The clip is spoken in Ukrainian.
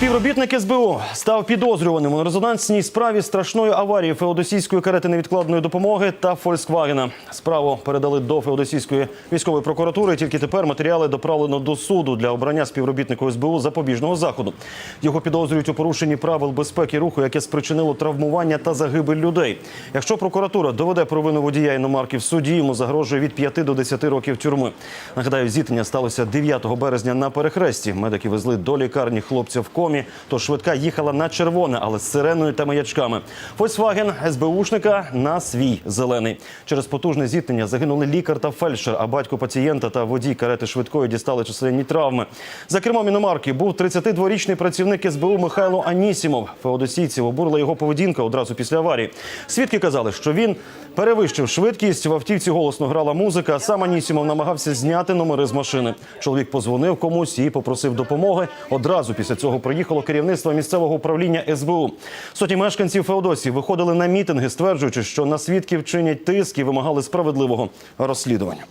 Співробітник СБУ став підозрюваним у резонансній справі страшної аварії феодосійської карети невідкладної допомоги та Фольксвагена. Справу передали до феодосійської військової прокуратури. Тільки тепер матеріали доправлено до суду для обрання співробітнику СБУ запобіжного заходу. Його підозрюють у порушенні правил безпеки руху, яке спричинило травмування та загибель людей. Якщо прокуратура доведе провину водія іномарки в суді, йому загрожує від 5 до 10 років тюрми. Нагадаю, зіткнення сталося 9 березня на перехресті. Медики везли до лікарні хлопця в комі. Тож швидка їхала на червоне, але з сиреною та маячками. Фольксваген СБУшника на свій зелений. Через потужне зіткнення загинули лікар та фельдшер, а батько пацієнта та водій карети швидкої дістали численні травми. За кермом іномарки був 32-річний працівник СБУ Михайло Анісімов. Феодосійців обурила його поведінка одразу після аварії. Свідки казали, що він перевищив швидкість. В автівці голосно грала музика. Сам Анісімов намагався зняти номери з машини. Чоловік позвонив комусь і попросив допомоги. Одразу після цього приїхало керівництво місцевого управління СБУ. Сотні мешканців Феодосії виходили на мітинги, стверджуючи, що на свідків чинять тиск і вимагали справедливого розслідування.